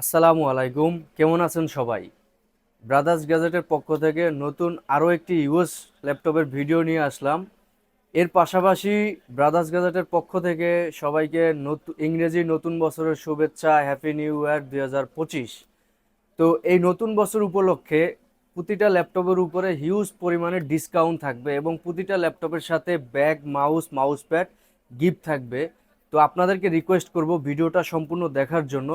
আসসালামু আলাইকুম। কেমন আছেন সবাই? ব্রাদার্স গ্যাজেটের পক্ষ থেকে নতুন আরও একটি ইউএস ল্যাপটপের ভিডিও নিয়ে আসলাম। এর পাশাপাশি ব্রাদার্স গ্যাজেটের পক্ষ থেকে সবাইকে নতুন ইংরেজি নতুন বছরের শুভেচ্ছা হ্যাপি নিউ ইয়ার দুই হাজার পঁচিশ। তো এই নতুন বছর উপলক্ষে প্রতিটা ল্যাপটপের উপরে হিউজ পরিমাণে ডিসকাউন্ট থাকবে এবং প্রতিটা ল্যাপটপের সাথে bag mouse mouse pad gift থাকবে। তো আপনাদেরকে রিকোয়েস্ট করব ভিডিওটা সম্পূর্ণ দেখার জন্য।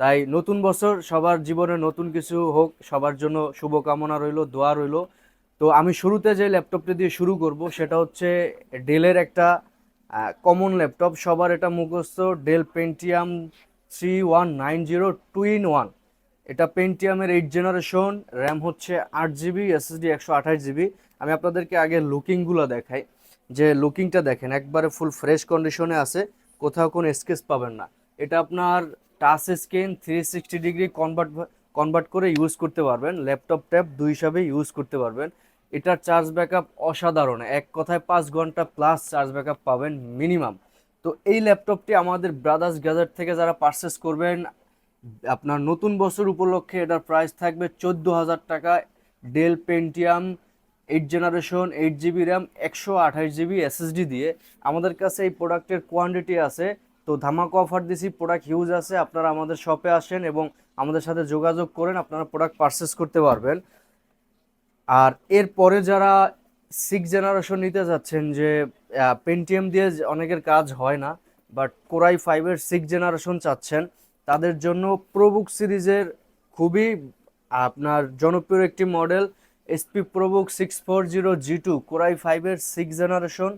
তাই নতুন বছর সবার জীবনে নতুন কিছু হোক, সবার জন্য শুভকামনা রইল, দোয়া রইল। তো আমি শুরুতে যে ল্যাপটপটি দিয়ে শুরু করব, সেটা হচ্ছে ডেলের একটা কমন ল্যাপটপ। সবার এটা মুখস্থ Dell Pentium three one nine zero two in one এটা পেন্টিয়ামের এইট জেনারেশন র্যাম হচ্ছে আট জিবি এসএসডি একশো আঠাশ জিবি আমি আপনাদেরকে আগে লুকিংগুলো দেখাই। যে লুকিংটা দেখেন, একবারে ফুল ফ্রেশ কন্ডিশনে আছে, কোথাও কোনো স্কেচ পাবেন না। এটা আপনার touch screen three sixty degree convert convert করে ইউজ করতে পারবেন। ল্যাপটপ ট্যাব দুই হিসাবে ইউজ করতে পারবেন। এটার চার্জ ব্যাকআপ অসাধারণ। এক কথায় পাঁচ ঘণ্টা প্লাস চার্জ ব্যাকআপ পাবেন মিনিমাম তো এই ল্যাপটপটি আমাদের ব্রাদার্স গ্যাজেট থেকে যারা পারচেস করবেন, আপনার নতুন বছর উপলক্ষে এটার প্রাইস থাকবে চোদ্দ হাজার টাকা। Dell Pentium eight generation eight GB RAM একশো আঠাশ জিবি এসএসডি দিয়ে। আমাদের কাছে এই প্রোডাক্টের কোয়ান্টিটি আছে তো ধামাকা অফার দিছি প্রোডাক্ট হিউজ আছে, আপনারা আমাদের শপে আসেন এবং আমাদের সাথে যোগাযোগ করেন, আপনারা প্রোডাক্ট পারচেস করতে পারবেন। আর এরপরে যারা সিক্স জেনারেশন নিতে যাচ্ছেন যে পেন্টিএম দিয়ে অনেকের কাজ হয় না বাট কোরাই ফাইভের সিক্স জেনারেশন চাচ্ছেন, তাদের জন্য প্রবুক সিরিজের খুবই, আপনার জনপ্রিয় একটি model HP ProBook six four zero G two core i ফাইভের six generation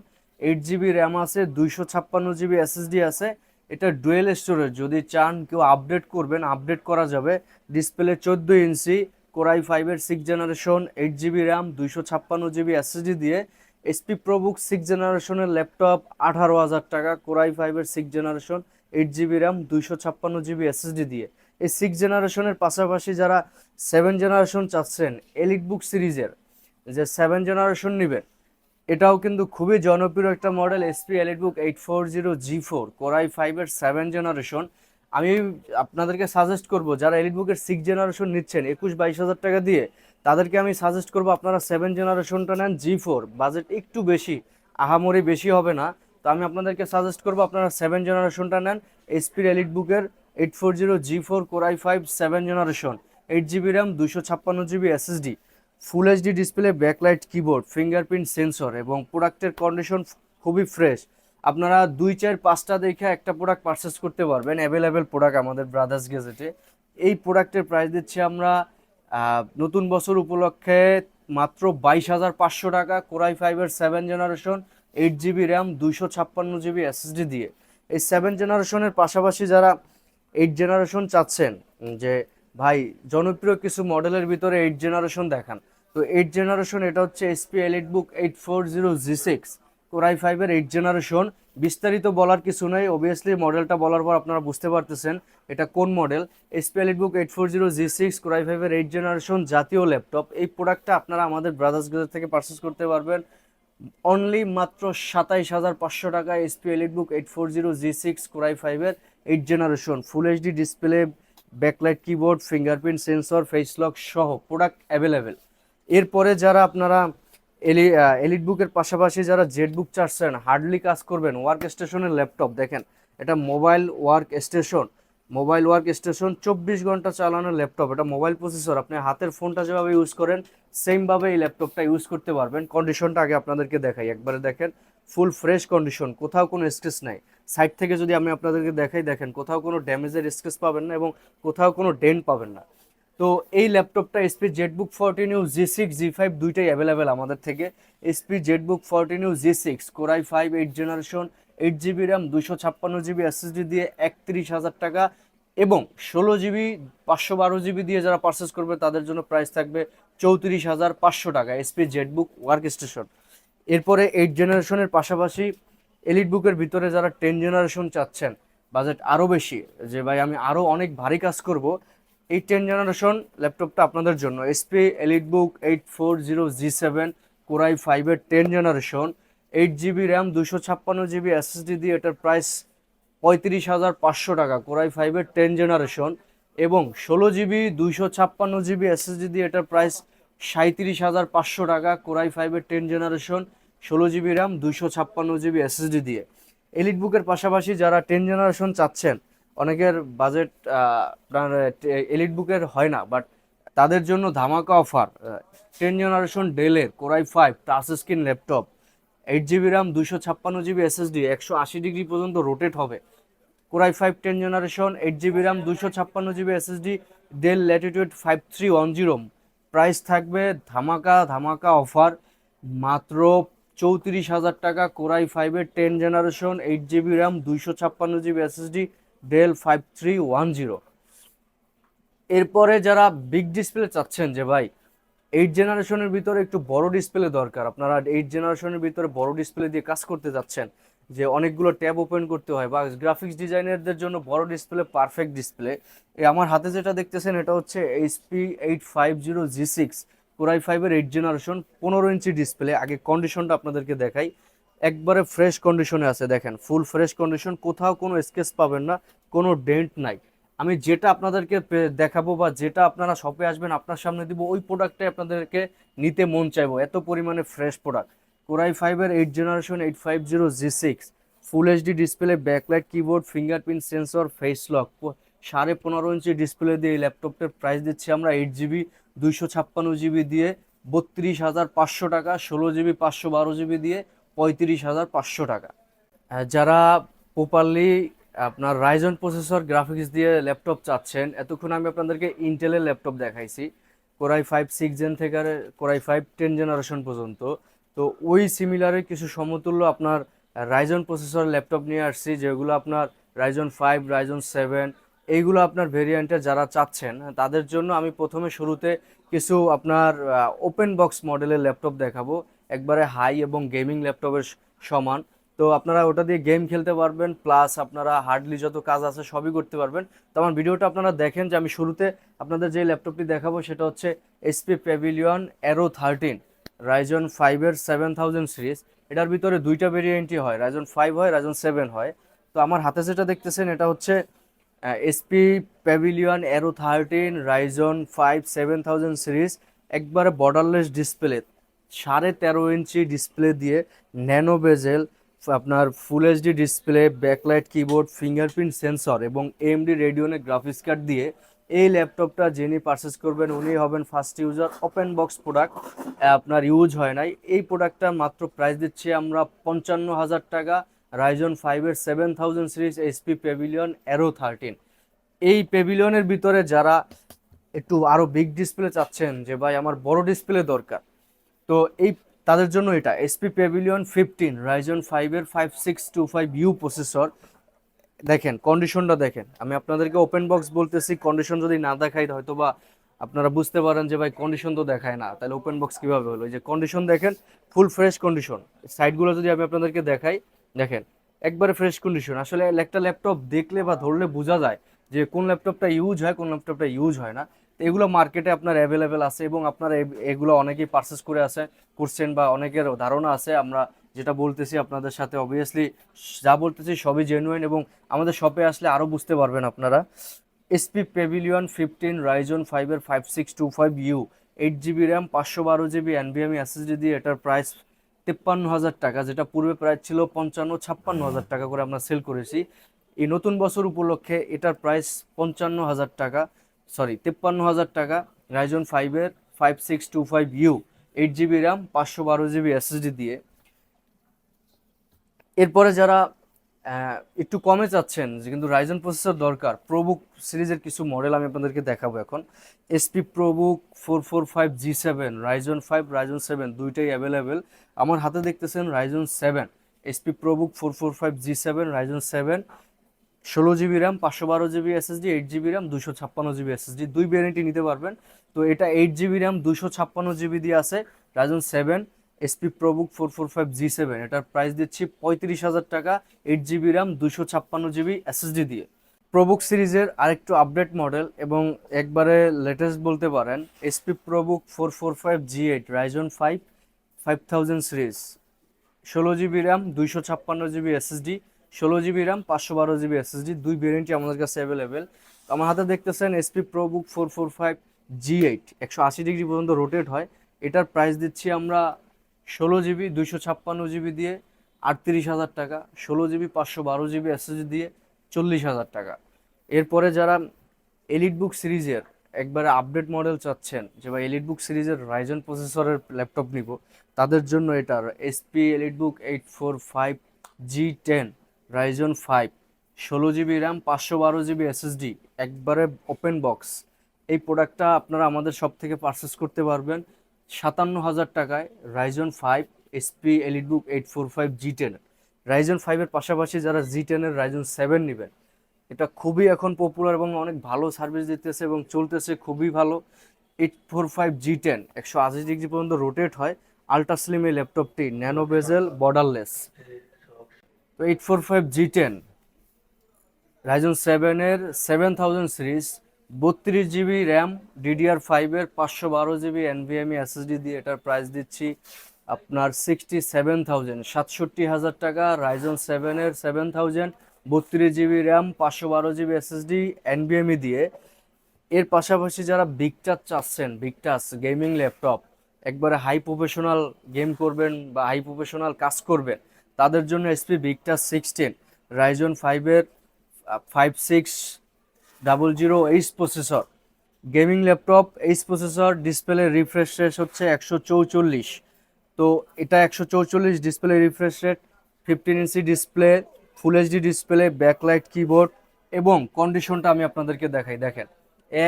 eight GB RAM আছে, দুইশো ছাপ্পান্ন জিবি এসএসডি আছে। এটা ডুয়েল স্টোরেজ, যদি চান কেউ আপডেট করবেন, আপডেট করা যাবে। ডিসপ্লে চোদ্দ ইঞ্চি, কোরাই ফাইভের six generation eight GB RAM, দুইশো ছাপ্পান্ন জিবি এসএসডি দিয়ে। এসপি প্রবুক সিক্স জেনারেশনের ল্যাপটপ, আঠারো হাজার টাকা, কোরাই ফাইভের six generation eight GB RAM, দুইশো ছাপ্পান্ন জিবি এসএসডি দিয়ে। এই সিক্স জেনারেশনের পাশাপাশি যারা সেভেন জেনারেশন চাচ্ছেন এলিট বুক সিরিজের যে সেভেন জেনারেশন নেবেন এটাও কিন্তু খুবই জনপ্রিয় একটা model HP EliteBook eight four zero G four core i ফাইভের সেভেন জেনারেশন আমি আপনাদেরকে সাজেস্ট করব, যারা এলিট বুকের সিক্স জেনারেশন নিচ্ছেন, একুশ বাইশ হাজার টাকা দিয়ে, তাদেরকে আমি সাজেস্ট করব আপনারা সেভেন জেনারেশনটা নেন জি ফোর বাজেট একটু বেশি, আহামরি বেশি হবে না। তো আমি আপনাদেরকে সাজেস্ট করব, আপনারা সেভেন জেনারেশনটা নেন এসপির এলিট বুকের eight four zero G four core i five seven generation eight GB RAM দুশো ছাপ্পান্ন GB SSD full HD display backlight keyboard fingerprint sensor এবং প্রোডাক্টের কন্ডিশন খুবই ফ্রেশ আপনারা দুই চার পাঁচটা দেখে একটা প্রোডাক্ট পারচেস করতে পারবেন। অ্যাভেলেবেল প্রোডাক্ট আমাদের ব্রাদার্স গেজেটে এই প্রোডাক্টের প্রাইস দিচ্ছি আমরা নতুন বছর উপলক্ষে মাত্র বাইশ হাজার পাঁচশো টাকা কোরাই ফাইভের seven generation eight GB RAM দুইশো ছাপ্পান্ন জিবি এসএসডি দিয়ে। এই সেভেন জেনারেশনের পাশাপাশি যারা এইট জেনারেশন চাচ্ছেন, যে ভাই জনপ্রিয় কিছু মডেলের ভিতরে এইট জেনারেশন দেখান তো এইট জেনারেশন এটা হচ্ছে HP EliteBook eight four zero G six core i ফাইভের এইট জেনারেশন বিস্তারিত বলার কিছু নেই অবভিয়াসলি মডেলটা বলার পর আপনারা বুঝতে পারতেছেন এটা কোন model HP EliteBook eight four zero G six core i ফাইভের এইট জেনারেশন জাতীয় ল্যাপটপ এই প্রোডাক্টটা আপনারা আমাদের ব্রাদার্স গ্যাজেট থেকে পারচেস করতে পারবেন। অনলি মাত্র সাতাইশ হাজার পাঁচশো টাকা HP EliteBook eight four zero G six core i ফাইভের eight generation full HD display backlight keyboard fingerprint sensor face lock সহ প্রোডাক্ট অ্যাভেলেবেল এরপরে যারা আপনারা এলি এলিট বুকের পাশাপাশি যারা জেড বুক চাচ্ছেন হার্ডলি কাজ করবেন। ওয়ার্ক স্টেশনের ল্যাপটপ দেখেন, এটা mobile work station mobile work station চব্বিশ ঘণ্টা চালানোর ল্যাপটপ এটা মোবাইল প্রসেসর আপনি হাতের ফোনটা যেভাবে ইউজ করেন সেমভাবে এই ল্যাপটপটা ইউজ করতে পারবেন। কন্ডিশনটা আগে আপনাদেরকে দেখাই। একবারে দেখেন ফুল ফ্রেশ কন্ডিশন কোথাও কোনো স্কেচ নাই। সাইড থেকে যদি আমি আপনাদেরকে দেখাই, দেখেন, কোথাও কোনো ড্যামেজের স্কেচ পাবেন না এবং কোথাও কোনো ডেন্ট পাবেন না। তো এই ল্যাপটপটা HP ZBook fourteen U G six G five দুইটাই অ্যাভেলেবেল আমাদের থেকে। HP ZBook fourteen U G six core i five eight generation eight GB RAM দুশো ছাপ্পান্ন জিবি এসএসডি দিয়ে একত্রিশ হাজার টাকা এবং ষোলো জিবি পাঁচশো বারো জিবি দিয়ে যারা পারচেস করবে, তাদের জন্য প্রাইস থাকবে চৌত্রিশ হাজার পাঁচশো টাকা এসপি জেটবুক ওয়ার্ক স্টেশন এরপরে এইট জেনারেশনের পাশাপাশি এলিট বুকের ভিতরে যারা টেন জেনারেশন চাচ্ছেন বাজেট আরও বেশি, যে ভাই আমি আরও অনেক ভারী কাজ করব এই টেন জেনারেশন ল্যাপটপটা আপনাদের জন্য। HP EliteBook eight four zero G seven core i ফাইভের ten generation eight GB RAM দুশো ছাপ্পান্ন জিবি এসএসডি দিয়ে এটার প্রাইস পঁয়ত্রিশ হাজার পাঁচশো টাকা কোরাই ফাইভের টেন জেনারেশন এবং ষোলো জিবি দুইশো ছাপ্পান্ন জিবি এসএসডি দিয়ে এটার প্রাইস সাঁত্রিশ হাজার পাঁচশো টাকা কোরাই ফাইভের টেন জেনারেশন ষোলো জিবি র্যাম দুইশো ছাপ্পান্ন জিবি এসএসডি দিয়ে। এলিট বুকের পাশাপাশি যারা টেন জেনারেশন চাচ্ছেন অনেকের বাজেট আপনার এলিট বুকের হয় না বাট তাদের জন্য ধামাকা অফার টেন জেনারেশন ডেলের core i five touch screen laptop eight GB RAM দুইশো ছাপ্পান্ন জিবি এসএসডি একশো আশি ডিগ্রি পর্যন্ত রোটেট হবে। Core i five ten generation eight GB RAM দুইশো ছাপ্পান্ন GB SSD Dell Latitude five three one zero price থাকবে ধামাকা ধামাকা অফার মাত্র চৌত্রিশ হাজার টাকা। কোরাই ফাইভের ten generation eight GB RAM দুইশো ছাপ্পান্ন GB SSD Dell five three one zero. এরপরে যারা বিগ ডিসপ্লে চাচ্ছেন যে ভাই এইট জেনারেশনের ভিতরে একটু বড় ডিসপ্লে দরকার। আপনারা এইট জেনারেশনের ভিতরে বড় ডিসপ্লে দিয়ে কাজ করতে যাচ্ছেন, যে অনেকগুলো ট্যাব ওপেন করতে হয় বা গ্রাফিক্স ডিজাইনারদের জন্য বড় ডিসপ্লে পারফেক্ট ডিসপ্লে আমার হাতে যেটা দেখতেছেন, এটা হচ্ছে HP eight five zero G six core i ফাইভের এইট জেনারেশন পনেরো ইঞ্চি ডিসপ্লে আগে কন্ডিশনটা আপনাদেরকে দেখাই। একবারে ফ্রেশ কন্ডিশনে আছে, দেখেন। ফুল ফ্রেশ কন্ডিশন কোথাও কোনো স্কেচ পাবেন না, কোনো ডেন্ট নাই। আমি যেটা আপনাদেরকে দেখাবো বা যেটা আপনারা শপে আসবেন, আপনার সামনে দিব, ওই প্রোডাক্টটাই আপনাদেরকে নিতে মন চাইব। এত পরিমাণে ফ্রেশ প্রোডাক্ট কোরাই ফাইভের eight generation eight five zero G six full HD display backlight keyboard fingerprint sensor face lock সাড়ে পনেরো ইঞ্চি ডিসপ্লে দিয়ে এই ল্যাপটপটার প্রাইস দিচ্ছি আমরা এইট জিবি দুইশো ছাপ্পান্ন জিবি দিয়ে, বত্রিশ হাজার পাঁচশো টাকা, ষোলো জিবি পাঁচশো বারো জিবি দিয়ে পঁয়ত্রিশ হাজার পাঁচশো টাকা। যারা প্রপারলি আপনার রাইজন প্রসেসর গ্রাফিক্স দিয়ে ল্যাপটপ চাচ্ছেন, এতক্ষণ আমি আপনাদেরকে ইন্টেলের ল্যাপটপ দেখাইছি core i five six gen থেকে core i five ten generation পর্যন্ত। তো ওই সিমিলারের কিছু সমতুল্য আপনার রাইজন প্রসেসর ল্যাপটপ নিয়ে আসছি, যেগুলো আপনার রাইজন ফাইভ রাইজন সেভেন এইগুলো আপনার ভেরিয়েন্টে যারা চাচ্ছেন, তাদের জন্য আমি প্রথমে শুরুতে কিছু আপনার ওপেন বক্স মডেলের ল্যাপটপ দেখাবো। একবারে হাই এবং গেমিং ল্যাপটপের সমান। তো আপনারা ওটা দিয়ে গেম খেলতে পারবেন প্লাস আপনারা হার্ডলি যত কাজ আছে সবই করতে পারবেন। তো আমার ভিডিওটা আপনারা দেখেন যে আমি শুরুতে আপনাদের যে ল্যাপটপটি দেখাবো সেটা হচ্ছে HP Pavilion Aero thirteen Ryzen ফাইভের সেভেন থাউজেন্ড সিরিজ এটার ভিতরে দুইটা ভেরিয়েন্টই হয় রাইজন ফাইভ হয় রাইজন সেভেন হয়। তো আমার হাতে যেটা দেখতেছেন এটা হচ্ছে HP Pavilion Aero thirteen Ryzen five seven thousand series একবারে বর্ডারলেস ডিসপ্লে সাড়ে তেরো ইঞ্চি ডিসপ্লে দিয়ে ন্যানো বেজেল আপনার full HD display backlight keyboard fingerprint sensor এবং এমডি রেডিওনের গ্রাফিক্স কার্ড দিয়ে এই ল্যাপটপটা যিনি পারচেস করবেন উনি হবেন first user open box product আপনার ইউজ হয় নাই। এই প্রোডাক্টটা মাত্র প্রাইস দিচ্ছি আমরা পঞ্চান্ন হাজার টাকা রাইজন ফাইভের seven thousand series HP Pavilion Aero thirteen এই পেভিলিয়নের ভিতরে যারা একটু আরও বিগ ডিসপ্লে চাচ্ছেন, যে ভাই আমার বড় ডিসপ্লে দরকার তো এই তাদের জন্য এটা এসপি প্যাভিলিয়ন ফিফটিন রাইজন ফাইভের five six two five U processor দেখেন কন্ডিশনটা দেখেন। আমি আপনাদেরকে ওপেন বক্স বলতেছি কন্ডিশন যদি না দেখাই হয়তো বা আপনারা বুঝতে পারেন যে, ভাই কন্ডিশন তো দেখায় না। তাহলে ওপেন বক্স কীভাবে হলো? যে কন্ডিশন দেখেন ফুল ফ্রেশ কন্ডিশন সাইডগুলো যদি আমি আপনাদেরকে দেখাই, দেখেন, একবারে ফ্রেশ কন্ডিশন আসলে একটা ল্যাপটপ দেখলে বা ধরলে বোঝা যায় যে, কোন ল্যাপটপটা ইউজ হয়, কোন ল্যাপটপটা ইউজ হয় না। এগুলো মার্কেটে আপনার অ্যাভেলেবেল আছে এবং আপনারা এগুলো অনেকেই পারচেস করে আছে করছেন বা অনেকের ধারণা আছে। আমরা যেটা বলতেছি আপনাদের সাথে অবভিয়াসলি যা বলতেছি সবই জেনুইন এবং আমাদের শপে আসলে আরও বুঝতে পারবেন আপনারা। এসপি পেভিলিয়ন ফিফটিন রাইজন ফাইভের five six two five U eight GB RAM পাঁচশো বারো জিবি এনবিএমই এসএসডি দিয়ে এটার প্রাইস তেপ্পান্ন হাজার টাকা, যেটা পূর্বে প্রাইস ছিল পঞ্চান্ন, ছাপ্পান্ন হাজার টাকা করে আমরা সেল করেছি। এই নতুন বছর উপলক্ষে এটার প্রাইস পঞ্চান্ন হাজার টাকা। সরি, তেপ্পান্ন হাজার টাকা রাইজন ফাইভের five six two five U eight GB RAM পাঁচশো বারো জিবি এসএসডি দিয়ে। এরপরে যারা একটু কমে চাচ্ছেন, যে কিন্তু রাইজন প্রসেসর দরকার প্রবুক সিরিজের কিছু মডেল আমি আপনাদেরকে দেখাবো এখন। HP ProBook four four five G seven Ryzen five Ryzen seven দুইটাই অ্যাভেলেবেল আমার হাতে দেখতেছেন Ryzen seven HP ProBook four four five G seven Ryzen seven ষোলো জিবি র্যাম, পাঁচশো বারো GB SSD eight GB RAM দুশো ছাপ্পান্ন জিবি এসএসডি। দুই ভ্যারিয়েন্টই নিতে পারবেন। তো এটা এইট জিবি র্যাম দুশো ছাপ্পান্ন জিবি দিয়ে আছে Ryzen seven HP ProBook four four five G seven এটার প্রাইস দিচ্ছি পঁয়ত্রিশ হাজার টাকা এইট জিবি র্যাম দুশো ছাপ্পান্ন জিবি এসএসডি দিয়ে। প্রবুক সিরিজের আরেকটু আপডেট মডেল এবং একবারে লেটেস্ট বলতে পারেন HP ProBook four four five G eight Ryzen five five thousand series ষোলো জিবি র্যাম, দুইশো ছাপ্পান্ন জিবি এসএসডি ষোলো জিবি র্যাম পাঁচশো বারো জিবি এসএসডি দুই ভেরিয়েন্টই আমাদের কাছে অ্যাভেলেবেল আমার হাতে দেখতেছেন HP ProBook four four five G eight একশো আশি ডিগ্রি পর্যন্ত রোটেট হয়। এটার প্রাইস দিচ্ছি আমরা ষোলো জিবি দুইশো ছাপ্পান্ন জিবি দিয়ে আটত্রিশ হাজার টাকা, ষোলো জিবি পাঁচশো বারো জিবি এসএসডি দিয়ে চল্লিশ হাজার টাকা। এরপরে যারা এলিট বুক সিরিজের একবারে আপডেট মডেল চাচ্ছেন, যে বা এলিট বুক সিরিজের রাইজন প্রসেসরের ল্যাপটপ নিব, তাদের জন্য এটার HP EliteBook eight four five G ten Ryzen five ষোলো জিবি র্যাম পাঁচশো বারো জিবি এসএসডি একবারে ওপেন বক্স এই প্রোডাক্টটা আপনারা আমাদের সব থেকে পারচেস করতে পারবেন সাতান্ন হাজার টাকায় Ryzen five HP EliteBook eight four five G ten Ryzen ফাইভের পাশাপাশি যারা জি টেনের রাইজন সেভেন নেবেন, এটা খুবই এখন পপুলার এবং অনেক ভালো সার্ভিস দিতেছে এবং চলতেছে খুবই ভালো। Eight four five G ten একশো আশি ডিগ্রি পর্যন্ত রোটেট হয়। আল্ট্রা স্লিম এই ল্যাপটপটি nano bezel borderless eight four five G ten Ryzen সেভেনের সেভেন থাউজেন্ড সিরিজ বত্রিশ জিবি র্যাম ডিডিআর ফাইভের পাঁচশো বারো জিবি এনভিএমই এসএসডি দিয়ে এটার প্রাইস দিচ্ছি আপনার সিক্সটি সেভেন থাউজেন্ড সাতষট্টি হাজার টাকা রাইজন সেভেনের সেভেন থাউজেন্ড বত্রিশ জিবি র্যাম পাঁচশো বারো জিবি এসএসডি এনবিএমই দিয়ে। এর পাশাপাশি যারা বিগটাচ চাচ্ছেন বিগটাচ গেমিং ল্যাপটপ একবারে হাই প্রফেশনাল গেম করবেন বা হাই প্রফেশনাল কাজ করবেন তাদের জন্য এসপি বিগটাচ সিক্সটিন রাইজন ফাইভের five six double zero H processor gaming laptop H processor display refresh rate হচ্ছে একশো চৌচল্লিশ। তো এটা একশো চৌচল্লিশ display refresh rate fifteen inch display full HD display backlight keyboard এবং কন্ডিশনটা আমি আপনাদেরকে দেখাই। দেখেন,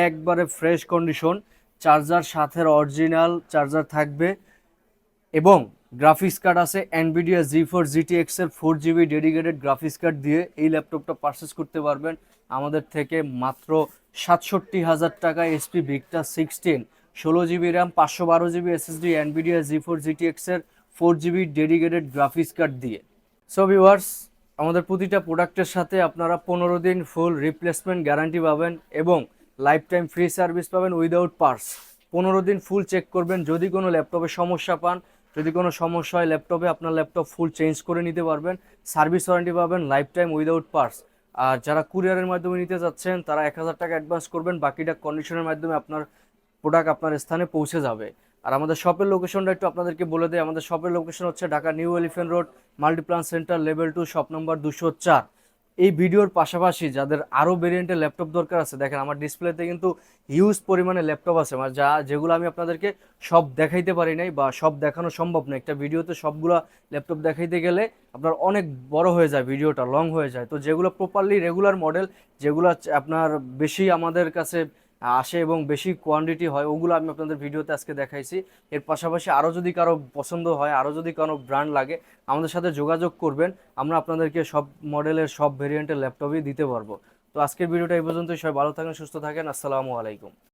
একবারে ফ্রেশ কন্ডিশন চার্জার সাথের অরিজিনাল চার্জার থাকবে এবং গ্রাফিক্স কার্ড আছে এনভিডিয়া জি ফোর জিটি এক্সের four GB dedicated graphics card দিয়ে এই ল্যাপটপটা পারচেস করতে পারবেন। আমাদের থেকে মাত্র সাতষট্টি হাজার টাকা এসপি ভিক্টা সিক্সটিন ষোলো জিবি র্যাম পাঁচশো বারো GB SSD Nvidia GeForce GT এক্সের four GB dedicated graphics card দিয়ে। সো ভিউয়ার্স আমাদের প্রতিটা প্রোডাক্টের সাথে আপনারা পনেরো দিন ফুল রিপ্লেসমেন্ট গ্যারান্টি পাবেন এবং লাইফ টাইম ফ্রি সার্ভিস পাবেন উইদাউট পার্স পনেরো দিন ফুল চেক করবেন, যদি কোনো ল্যাপটপে সমস্যা পান যদি কোনো সমস্যা হয় ল্যাপটপে আপনার ল্যাপটপ ফুল চেঞ্জ করে নিতে পারবেন। সার্ভিস ওয়ারেন্টি পাবেন লাইফ টাইম উইদাউট পার্স আর যারা কুরিয়ারের মাধ্যমে নিতে যাচ্ছেন, তারা এক হাজার টাকা অ্যাডভান্স করবেন, বাকিটা কন্ডিশনের মাধ্যমে আপনার প্রোডাক্ট আপনার স্থানে পৌঁছে যাবে। আর আমাদের শপের লোকেশনটা একটু আপনাদেরকে বলে দেয় আমাদের শপের লোকেশন হচ্ছে Dhaka new Elephant Road Multiplan center level two shop number দুশো চার। এই ভিডিওর পাশাপাশি যাদের আরও ভেরিয়েন্টের ল্যাপটপ দরকার আছে, দেখেন আমার ডিসপ্লেতে কিন্তু হিউজ পরিমাণে ল্যাপটপ আছে। আমার যা, যেগুলো আমি আপনাদেরকে সব দেখাইতে পারি নাই বা সব দেখানো সম্ভব না। একটা ভিডিওতে সবগুলো ল্যাপটপ দেখাইতে গেলে আপনার অনেক বড় হয়ে যায়, ভিডিওটা লং হয়ে যায়। তো যেগুলো প্রপারলি রেগুলার মডেল যেগুলো আপনার বেশি আমাদের কাছে আসে এবং বেশি কোয়ান্টিটি হয়, ওগুলো আমি আপনাদের ভিডিওতে আজকে দেখাইছি। এর পাশাপাশি আরও যদি কারও পছন্দ হয় আরও যদি কারও ব্র্যান্ড লাগে, আমাদের সাথে যোগাযোগ করবেন, আমরা আপনাদেরকে সব মডেলের সব ভেরিয়েন্টের ল্যাপটপই দিতে পারব। তো আজকের ভিডিওটা এই পর্যন্তই, সবাই ভালো থাকেন, সুস্থ থাকেন, আসসালামু আলাইকুম।